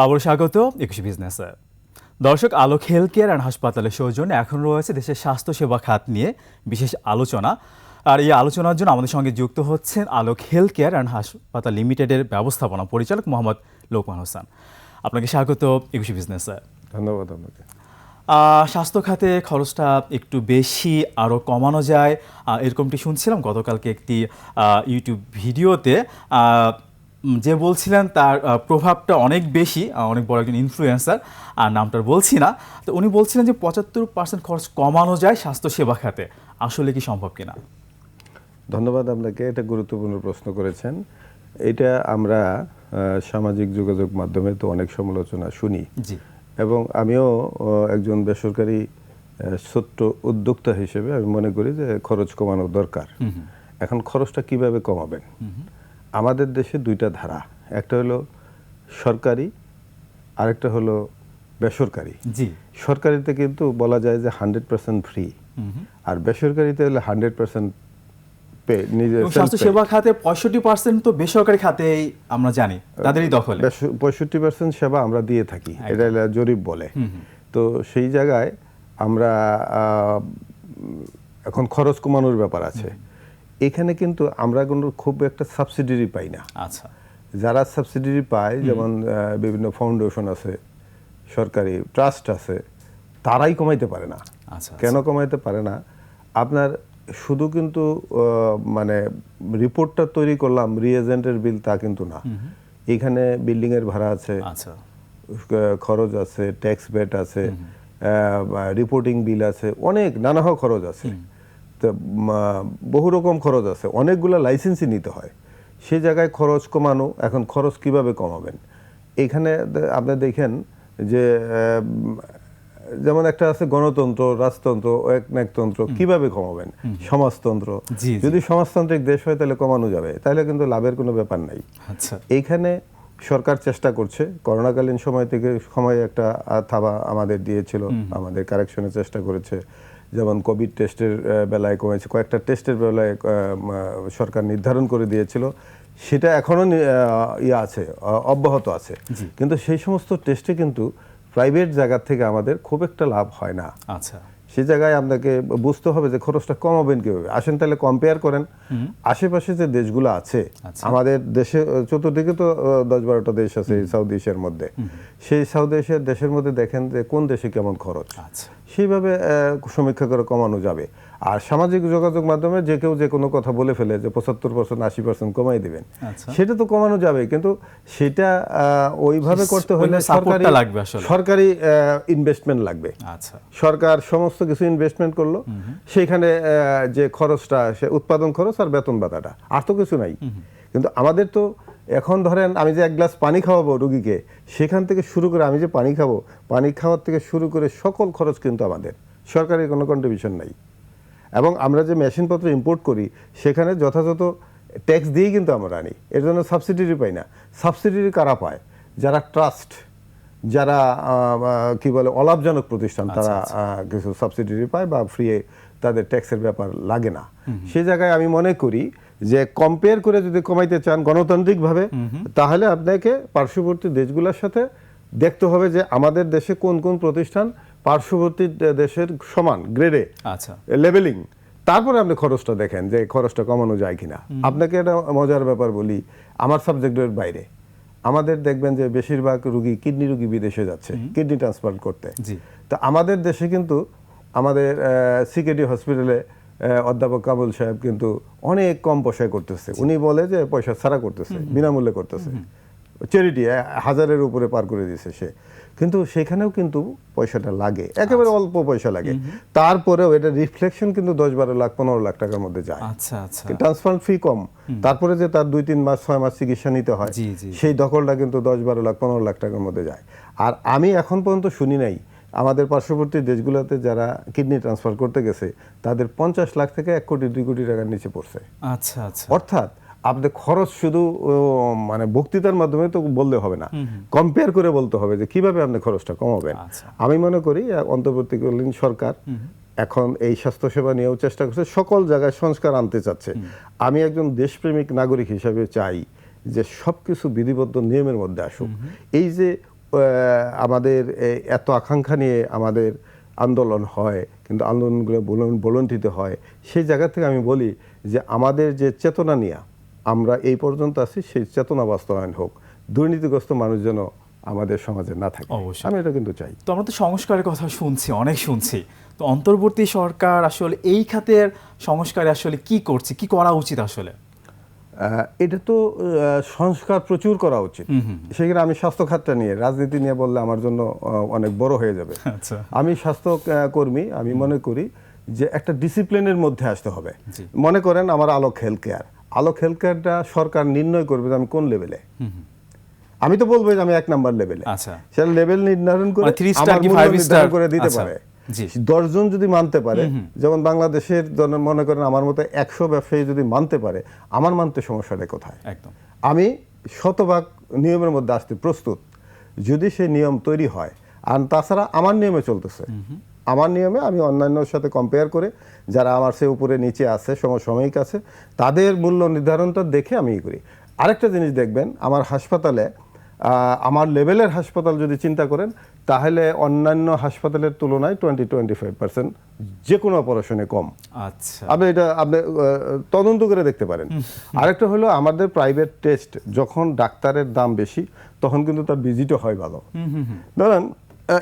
আবার স্বাগত একুশে বিজনেসে দর্শক আলোক হেলথ কেয়ার অ্যান্ড হাসপাতালের সৌজন্যে এখন রয়েছে দেশের স্বাস্থ্যসেবা খাত নিয়ে বিশেষ আলোচনা। আর এই আলোচনার জন্য আমাদের সঙ্গে যুক্ত হচ্ছেন আলোক হেলথ কেয়ার অ্যান্ড হাসপাতাল লিমিটেডের ব্যবস্থাপনা পরিচালক মোহাম্মদ লোকমান হোসেন। আপনাকে স্বাগত একুশে বিজনেসে ধন্যবাদ আপনাকে। স্বাস্থ্য খাতে খরচটা একটু বেশি আরও কমানো যায়। এরকমটি শুনছিলাম গতকালকে একটি ইউটিউব ভিডিওতে। যে বলছিলেন তার প্রভাবটা অনেক বেশি অনেক বড় একজন ইনফ্লুয়েন্সার আর নামটা বলছি না। তো উনি বলছিলেন যে পঁচাত্তর পার্সেন্ট খরচ কমানো যায় স্বাস্থ্যসেবা খাতে। আসলে কি সম্ভব কিনা? ধন্যবাদ আপনাকে এটা গুরুত্বপূর্ণ প্রশ্ন করেছেন। এটা আমরা সামাজিক যোগাযোগ মাধ্যমে তো অনেক সমালোচনা শুনি। জি। এবং আমিও একজন বেসরকারি ছোট্ট উদ্যোক্তা হিসেবে আমি মনে করি যে খরচ কমানো দরকার। এখন খরচটা কীভাবে কমাবেন? আমাদের দেশে দুইটা ধারা। একটা হলো সরকারি আরেকটা হলো বেসরকারি। জি। সরকারিতে কিন্তু বলা যায় যে হান্ড্রেড পার্সেন্ট ফ্রি। আর বেসরকারিতে হলে হান্ড্রেড পার্সেন্ট এবং স্বাস্থ্যসেবা খাতে পঁয়ষট্টি পার্সেন্ট তো বেসরকারি খাতেই আমরা জানি তাদেরই দখলে। পঁয়ষট্টি পার্সেন্ট সেবা আমরা দিয়ে থাকি এটা জরিপ বলে। তো সেই জায়গায় আমরা এখন খরচ কমানোর ব্যাপার আছে। এখানে কিন্তু আমরা কোনো খুব একটা সাবসিডিরি পাই না। আচ্ছা। যারা সাবসিডি পায় যেমন বিভিন্ন ফাউন্ডেশন আছে সরকারি ট্রাস্ট আছে তারাই কমাইতে পারে না। আচ্ছা কেন কমাইতে পারে না? আপনার শুধু কিন্তু মানে রিপোর্টটা তৈরি করলাম রিএজেন্টের বিল তা কিন্তু না। এখানে বিল্ডিংয়ের ভাড়া আছে আচ্ছা। খরচ আছে ট্যাক্স বেট আছে রিপোর্টিং বিল আছে অনেক নানা খরচ আছে। তো বহু রকম খরচ আছে। অনেকগুলো লাইসেন্সই নিতে হয়। সে জায়গায় খরচ কমানো এখন খরচ কীভাবে কমাবেন? এখানে আপনি দেখেন যে যেমন একটা আছে গণতন্ত্র রাজতন্ত্র একনায়কতন্ত্র কীভাবে কমাবেন? সমাজতন্ত্র। যদি সমাজতান্ত্রিক দেশ হয় তাহলে কমানো যাবে। তাহলে কিন্তু লাভের কোনো ব্যাপার নাই। আচ্ছা। এইখানে সরকার চেষ্টা করছে। করোনাকালীন সময় থেকে সময় একটা থাবা আমাদের দিয়েছিল। আমাদের কারেকশনের চেষ্টা করেছে। যেমন কোভিড টেস্টের বেলায় কমেছে কয়েকটা টেস্টের বেলায় সরকার নির্ধারণ করে দিয়েছিল। সেটা এখনও ইয়ে আছে অব্যাহত আছে। কিন্তু সেই সমস্ত টেস্টে কিন্তু প্রাইভেট জায়গা থেকে আমাদের খুব একটা লাভ হয় না। আচ্ছা। সে জায়গায় আপনাকে বুঝতে হবে যে খরচটা কমাবেন কীভাবে। আসেন তাহলে কম্পেয়ার করেন। আশেপাশে যে দেশগুলো আছে আচ্ছা। আমাদের দেশে চতুর্দিকে তো দশ বারোটা দেশ আছে সাউথ এশিয়ার মধ্যে। সেই সাউথ এশিয়ার দেশের মধ্যে দেখেন যে কোন দেশে কেমন খরচ। আচ্ছা। সেইভাবে সমীক্ষা করে কমানো যাবে। আর সামাজিক যোগাযোগ মাধ্যমে যে কেউ যে কোনো কথা বলে ফেলে যে পঁচাত্তর পার্সেন্ট আশি পার্সেন্ট কমাই দিবেন আচ্ছা। সেটা তো কমানো যাবে কিন্তু সেটা ওইভাবে করতে হলে সরকারি সরকারি ইনভেস্টমেন্ট লাগবে। আচ্ছা। সরকার সমস্ত কিছু ইনভেস্টমেন্ট করল। সেখানে যে খরচটা সে উৎপাদন খরচ আর বেতন ভাতাটা আর তো কিছু নাই। কিন্তু আমাদের তো এখন ধরেন আমি যে এক গ্লাস পানি খাওয়াবো রুগীকে সেখান থেকে শুরু করে আমি যে পানি খাব পানি খাওয়ার থেকে শুরু করে সকল খরচ কিন্তু আমাদের। সরকারের কোনো কন্ট্রিবিউশন নাই। এবং আমরা যে মেশিনপত্র ইম্পোর্ট করি সেখানে যথাযথ ট্যাক্স দিয়েই কিন্তু আমরা আনি এর জন্য সাবসিডি পাই না। সাবসিডি কারা পায়? যারা ট্রাস্ট যারা কি বলে অলাভজনক প্রতিষ্ঠান তারা কিছু সাবসিডি পায় বা ফ্রি তাদের ট্যাক্সের ব্যাপার লাগে না। সে জায়গায় আমি মনে করি যে কম্পেয়ার করে যদি কমাইতে চান গণতান্ত্রিকভাবে তাহলে আপনাকে পার্শ্ববর্তী দেশগুলোর সাথে দেখতে হবে যে আমাদের দেশে কোন কোন প্রতিষ্ঠান পার্শ্ববর্তী দেশের সমান গ্রেডে আচ্ছা। লেভেলিং তারপরে আপনি খরচটা দেখেন যে খরচটা কমানো যায় কিনা। আপনাকে একটা মজার ব্যাপার বলি আমার সাবজেক্টের বাইরে। আমাদের দেখবেন যে বেশিরভাগ রুগী কিডনি রুগী বিদেশে যাচ্ছে কিডনি ট্রান্সপ্লান্ট করতে। তো আমাদের দেশে কিন্তু আমাদের সিকেডি হসপিটালে অধ্যাপক কাবুল সাহেব কিন্তু অনেক কম পয়সায় করতেছে। উনি বলে যে পয়সা ছাড়া করতেছে বিনামূল্যে করতেছে। চ্যারিটি হাজারের উপরে পার করে দিয়েছে সে। কিন্তু সেখানেও কিন্তু পয়সাটা লাগে। একেবারে অল্প পয়সা লাগে। তারপরেও এটা রিফ্লেকশন কিন্তু দশ বারো লাখ পনেরো লাখ টাকার মধ্যে যায়। আচ্ছা আচ্ছা। ট্রান্সপ্লান্ট ফি কম। তারপরে যে তার দুই তিন মাস ছয় মাস চিকিৎসা নিতে হয়। সেই দখলটা কিন্তু দশ বারো লাখ পনেরো লাখ টাকার মধ্যে যায়। আর আমি এখন পর্যন্ত শুনি নাই আমাদের পার্শ্ববর্তী দেশগুলোতে যারা কিডনি ট্রান্সফার করতে গেছে তাদের পঞ্চাশ লাখ থেকে এক কোটি দুই কোটি টাকার নিচে পড়ছে। আচ্ছা আচ্ছা। অর্থাৎ আপনাদের খরচ শুধু মানে বক্তৃতার মাধ্যমে তো বললে হবে না। কম্পেয়ার করে বলতে হবে যে কীভাবে আপনি খরচটা কমাবেন। আচ্ছা। আমি মনে করি অন্তর্বর্তীকালীন সরকার এখন এই স্বাস্থ্যসেবা নিয়েও চেষ্টা করছে সকল জায়গায় সংস্কার আনতে চাচ্ছে। আমি একজন দেশপ্রেমিক নাগরিক হিসেবে চাই যে সব কিছু বিধিবদ্ধ নিয়মের মধ্যে আসুক। এই যে আমাদের এত আকাঙ্ক্ষা নিয়ে আমাদের আন্দোলন হয় কিন্তু আন্দোলনগুলো বলন- বলন্টিত হয় সেই জায়গা থেকে আমি বলি যে আমাদের যে চেতনা নিয়ে আমরা এই পর্যন্ত আছি সেই চেতনা বাস্তবায়ন হোক দুর্নীতিগ্রস্ত মানুষ যেন আমাদের সমাজে না থাকে। অবশ্যই। আমি এটা কিন্তু চাই। তো আমরা তো সংস্কারের কথা শুনছি অনেক শুনছি। তো অন্তর্বর্তী সরকার আসলে এই খাতের সংস্কারে আসলে কি করছে কি করা উচিত আসলে? এটা তো সংস্কার প্রচুর করা উচিত। সেখানে আমি স্বাস্থ্য খাতটা নিয়ে রাজনীতি নিয়ে বললে আমার জন্য অনেক বড় হয়ে যাবে। আচ্ছা। আমি স্বাস্থ্য কর্মী আমি মনে করি যে একটা ডিসিপ্লিনের মধ্যে আসতে হবে। মনে করেন আমার Alok health care Alok health কেয়ারটা সরকার নির্ণয় করবে যে আমি কোন লেভেলে আমি তো বলব যে আমি এক নাম্বার লেভেলে আচ্ছা। সেটা লেভেল নির্ধারণ করে মানে নির্ধারণ করে দিতে আচ্ছা, পারে। দশজন যদি মানতে পারে যেমন বাংলাদেশের মনে করেন আমার মতো একশো ব্যবসায়ী যদি মানতে পারে আমার মানতে সমস্যাটা কোথায়? একদম। আমি শতভাগ নিয়মের মধ্যে আসতে প্রস্তুত। যদি সেই নিয়ম তৈরি হয় আর তাছাড়া আমার নিয়মে চলতেছে আমার নিয়মে আমি অন্যান্যর সাথে কম্পেয়ার করে যারা আমার সে উপরে নিচে আছে সমসাময়িক আছে তাদের মূল্য নির্ধারণটা দেখে আমি ই করি। আরেকটা জিনিস দেখবেন আমার হাসপাতালে আমার লেভেলের হাসপাতাল যদি চিন্তা করেন তাহলে অন্যান্য হাসপাতালের তুলনায় টোয়েন্টি টোয়েন্টি ফাইভ পার্সেন্ট যে কোনো অপারেশনে কম। আচ্ছা। আপনি এটা আপনি তদন্ত করে দেখতে পারেন। আরেকটা হলো আমাদের প্রাইভেট টেস্ট যখন ডাক্তারের দাম বেশি তখন কিন্তু তার ভিজিটও হয় ভালো। ধরেন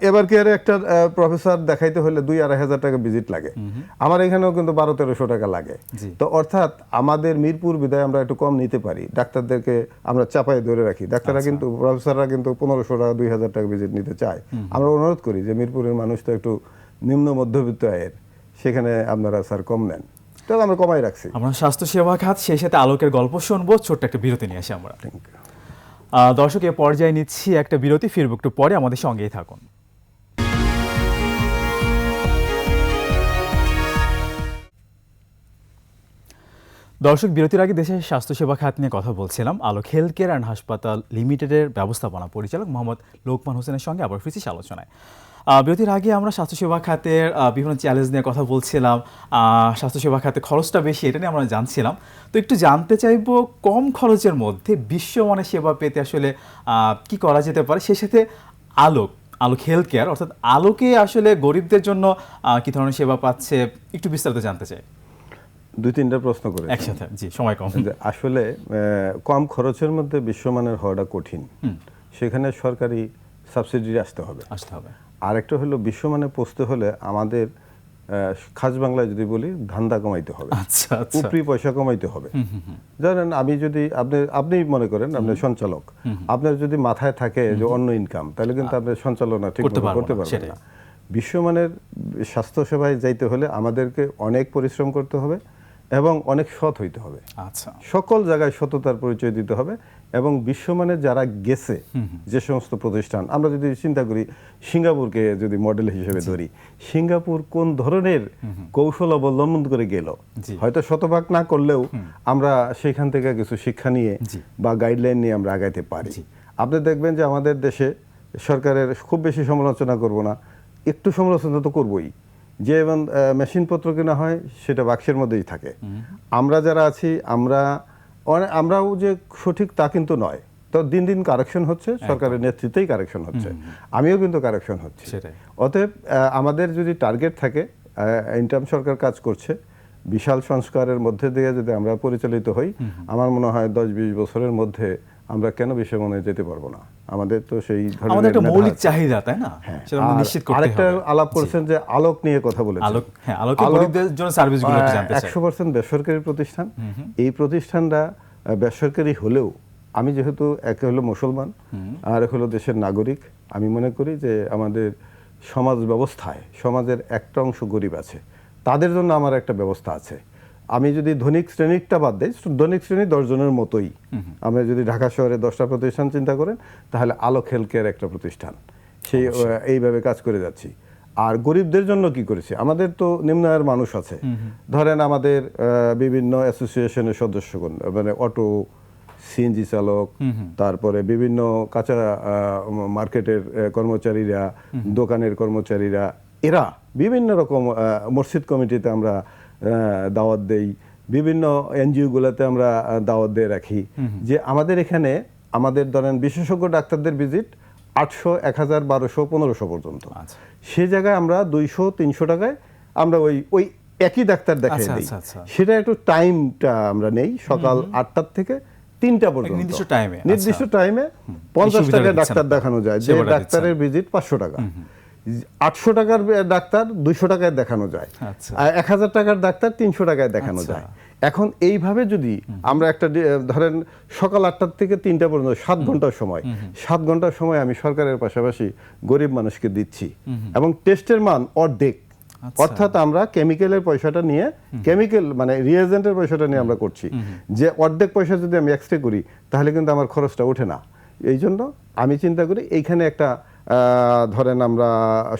এবার কেয়ারে একটা প্রফেসর দেখাইতে হলে দুই আড়াই হাজার টাকা ভিজিট লাগে। আমার এখানেও কিন্তু বারো তেরোশো টাকা লাগে। তো অর্থাৎ আমাদের মিরপুর বিদায় আমরা একটু কম নিতে পারি। ডাক্তারদেরকে আমরা চাপায় ধরে রাখি। ডাক্তাররা আচ্ছা। কিন্তু প্রফেসররা কিন্তু পনেরোশো টাকা দুই হাজার টাকা ভিজিট নিতে চায়। আমরা অনুরোধ করি যে মিরপুরের মানুষ তো একটু নিম্ন মধ্যবিত্ত আয়ের সেখানে আপনারা স্যার কম নেন। তাহলে আমরা কমাই রাখছি। আমরা স্বাস্থ্য সেবা খাত সেই সাথে আলোকের গল্প শুনব। ছোট্ট একটা বিরতি নিয়ে আসি আমরা. আহ, দর্শক এ পর্যায়ে নিচ্ছি একটা বিরতি। ফিরবো একটু পরে। আমাদের সঙ্গেই থাকুন। দর্শক, বিরতির আগে দেশের স্বাস্থ্যসেবা খাত নিয়ে কথা বলছিলাম। আলোক হেলথ কেয়ার অ্যান্ড হাসপাতাল লিমিটেডের ব্যবস্থাপনা পরিচালক মোহাম্মদ লোকমান হোসেনের সঙ্গে আবার ফিরছি আলোচনায়। বিরতির আগে আমরা স্বাস্থ্যসেবা খাতের বিভিন্ন চ্যালেঞ্জ নিয়ে কথা বলছিলাম। স্বাস্থ্যসেবা খাতে খরচটা বেশি, এটা নিয়ে আমরা জানছিলাম। তো একটু জানতে চাইব, কম খরচের মধ্যে বিশ্বমানের সেবা পেতে আসলে কি করা যেতে পারে? সেই সাথে আলোক আলোক হেলথ কেয়ার অর্থাৎ আলোকে আসলে গরিবদের জন্য কি ধরনের সেবা পাচ্ছে? একটু বিস্তারিত জানতে চাই। দুই তিনটা প্রশ্ন করে একসাথে জি সময় কম। আসলে কম খরচের মধ্যে বিশ্বমানের হওয়াটা কঠিন। সেখানে সরকারি সাবসিডি আসতে হবে। আসতে হবে। আরেকটা হলো বিশ্বমানে পৌঁছতে হলে আমাদের খাস বাংলায় যদি বলি ধান্দা কমাইতে হবে। আচ্ছা আচ্ছা। উপরি পয়সা কমাইতে হবে। জানেন আমি যদি আপনি আপনি মনে করেন আপনি সঞ্চালক। আপনার যদি মাথায় থাকে যে অন্য ইনকাম তাহলে কিন্তু আপনি সঞ্চালনা ঠিক করতে পারব পারবেন না। বিশ্বমানের স্বাস্থ্য সেবায় যাইতে হলে আমাদেরকে অনেক পরিশ্রম করতে হবে। এবং অনেক সৎ হইতে হবে। আচ্ছা। সকল জায়গায় সততার পরিচয় দিতে হবে এবং বিশ্বমানের যারা গেছে যে সমস্ত প্রতিষ্ঠান আমরা যদি চিন্তা করি সিঙ্গাপুরকে যদি মডেল হিসেবে ধরি সিঙ্গাপুর কোন ধরনের কৌশল অবলম্বন করে গেল? হয়তো শতভাগ না করলেও আমরা সেখান থেকে কিছু শিক্ষা নিয়ে বা গাইডলাইন নিয়ে আমরা আগাইতে পারি। আপনি দেখবেন যে আমাদের দেশে সরকারের খুব বেশি সমালোচনা করব না একটু সমালোচনা তো করবই। যে এবং মেশিনপত্র কেনা হয় সেটা বাক্সের মধ্যেই থাকে। আমরা যারা আছি আমরা আমরাও যে সঠিক তা কিন্তু নয়। তো দিন দিন কারেকশন হচ্ছে সরকারের নেতৃত্বেই কারেকশন হচ্ছে। আমিও কিন্তু কারেকশন হচ্ছে। অতএব আমাদের যদি টার্গেট থাকে ইন্টার্ম সরকার কাজ করছে বিশাল সংস্কারের মধ্যে দিয়ে যদি আমরা পরিচালিত হই আমার মনে হয় দশ বিশ বছরের মধ্যে আমরা কেন বিশ্বমনে যেতে পারব না? আমাদের তো সেই ধরনের আমাদের একটা মৌলিক চাহিদা তাই না? হ্যাঁ, সেটা আমাদের আর নিশ্চিত করতে হবে। আরেকটা আলাপ করছেন যে আলোক নিয়ে কথা বলেছেন। আলোক হ্যাঁ আলোকে গরিবদের জন্য সার্ভিসগুলো জানতে চাই। একশো পার্সেন্ট বেসরকারি প্রতিষ্ঠান। এই প্রতিষ্ঠানটা বেসরকারি হলেও আমি যেহেতু এক হলো মুসলমান আর এক হলো দেশের নাগরিক আমি মনে করি যে আমাদের সমাজ ব্যবস্থায় সমাজের একটা অংশ গরিব আছে। তাদের জন্য আমার একটা ব্যবস্থা আছে। আমি যদি ধনিক শ্রেণীরটা বাদ দিই ধনিক শ্রেণি দশজনের মতোই। আমরা যদি ঢাকা শহরে দশটা প্রতিষ্ঠান চিন্তা করেন তাহলে আলোক হেলথ কেয়ার একটা প্রতিষ্ঠান। সেই এইভাবে কাজ করে যাচ্ছি। আর গরিবদের জন্য কি করেছে? আমাদের তো নিম্ন আয়ের মানুষ আছে। ধরেন আমাদের বিভিন্ন অ্যাসোসিয়েশনের সদস্যগণ মানে অটো সিএনজি চালক তারপরে বিভিন্ন কাঁচা মার্কেটের কর্মচারীরা দোকানের কর্মচারীরা এরা বিভিন্ন রকম মসজিদ কমিটিতে আমরা দাওয়াত দেই। বিভিন্ন এনজিওগুলোতে আমরা দাওয়াত দিয়ে রাখি। যে আমাদের এখানে আমাদের ধরেন বিশেষজ্ঞ ডাক্তারদের ভিজিট আটশো এক হাজার বারোশো পনেরোশো পর্যন্ত। আচ্ছা। সে জায়গায় আমরা দুইশো তিনশো টাকায় আমরা ওই ওই একই ডাক্তার দেখাই আচ্ছা, দিই। আচ্ছা। সেটা একটু টাইমটা আমরা নেই। সকাল আটটার থেকে তিনটা পর্যন্ত। নির্দিষ্ট টাইমে। নির্দিষ্ট টাইমে পঞ্চাশ টাকায় ডাক্তার দেখানো যায়। যে ডাক্তারের ভিজিট পাঁচশো টাকা। আটশো টাকার ডাক্তার দুইশো টাকায় দেখানো যায়। আচ্ছা। এক হাজার টাকার ডাক্তার তিনশো টাকায় দেখানো আচ্ছা। যায়। এখন এইভাবে যদি আমরা একটা ধরেন সকাল আটটার থেকে তিনটা পর্যন্ত সাত ঘণ্টার সময় সাত ঘণ্টার সময় আমি সরকারের পাশাপাশি গরিব মানুষকে দিচ্ছি। এবং টেস্টের মান অর্ধেক। আচ্ছা। অর্থাৎ আমরা কেমিক্যালের পয়সাটা নিয়ে কেমিক্যাল মানে রিয়েজেন্টের পয়সাটা নিয়ে আমরা করছি। যে অর্ধেক পয়সা যদি আমি এক্সট্রা করি তাহলে কিন্তু আমার খরচটা ওঠে না। এই জন্য আমি চিন্তা করি এইখানে একটা ধরেন আমরা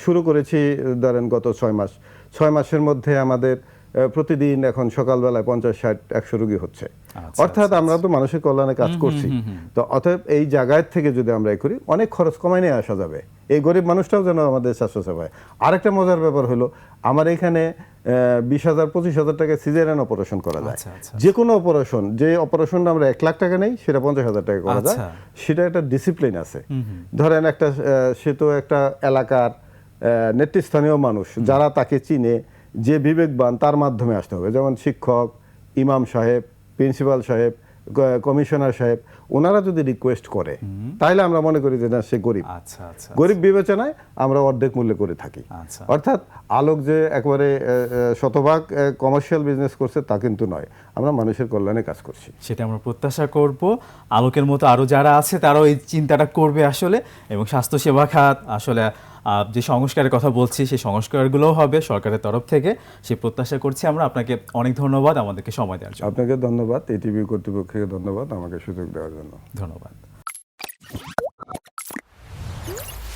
শুরু করেছি ধরেন গত ছয় মাস। ছয় মাসের মধ্যে আমাদের প্রতিদিন এখন সকালবেলায় পঞ্চাশ ষাট একশো রুগী হচ্ছে। আচ্ছা, অর্থাৎ আমরা তো মানুষের কল্যাণে কাজ করছি। তো অতএব এই জায়গায় থেকে যদি আমরা এ করি অনেক খরচ কমাই নিয়ে আসা যাবে। এই গরিব মানুষটাও যেন আমাদের স্বাস্থ্যসেবায়। আরেকটা মজার ব্যাপার হলো আমার এখানে বিশ হাজার পঁচিশ হাজার টাকা সিজারিয়ান অপারেশন করা যায়। আচ্ছা, আচ্ছা, যে কোনো অপারেশন যে অপারেশনটা আমরা এক লাখ টাকা নেই সেটা পঞ্চাশ হাজার টাকা করা যায়। আচ্ছা। সেটা একটা ডিসিপ্লিন আছে। ধরেন একটা সে তো একটা এলাকার নেতৃস্থানীয় মানুষ যারা তাকে চিনে যে বিবেকবান তার মাধ্যমে আসতে হবে। যেমন শিক্ষক ইমাম সাহেব প্রিন্সিপাল সাহেব কমিশনার সাহেব ওনারা যদি রিকোয়েস্ট করে তাহলে আমরা মনে করি যে না সে গরিব। আচ্ছা আচ্ছা গরিব বিবেচনায় আমরা অর্ধেক মূল্যে করে থাকি। আচ্ছা। অর্থাৎ আলোক যে একবারে শতভাগ কমার্শিয়াল বিজনেস করছে তা কিন্তু নয়। আমরা মানুষের কল্যাণে কাজ করছি। সেটা আমরা প্রত্যাশা করব। আলোকের মতো আরও যারা আছে তারাও এই চিন্তাটা করবে আসলে। এবং স্বাস্থ্যসেবা খাত আসলে যে সংস্কারের কথা বলছি সেই সংস্কারগুলোও হবে সরকারের তরফ থেকে। সে প্রত্যাশা করছি আমরা আপনাকে অনেক ধন্যবাদ আমাদেরকে সময় দেওয়ার জন্য। আপনাকে ধন্যবাদ এটিভি কর্তৃপক্ষকে ধন্যবাদ আমাকে সুযোগ দেওয়ার জন্য। ধন্যবাদ।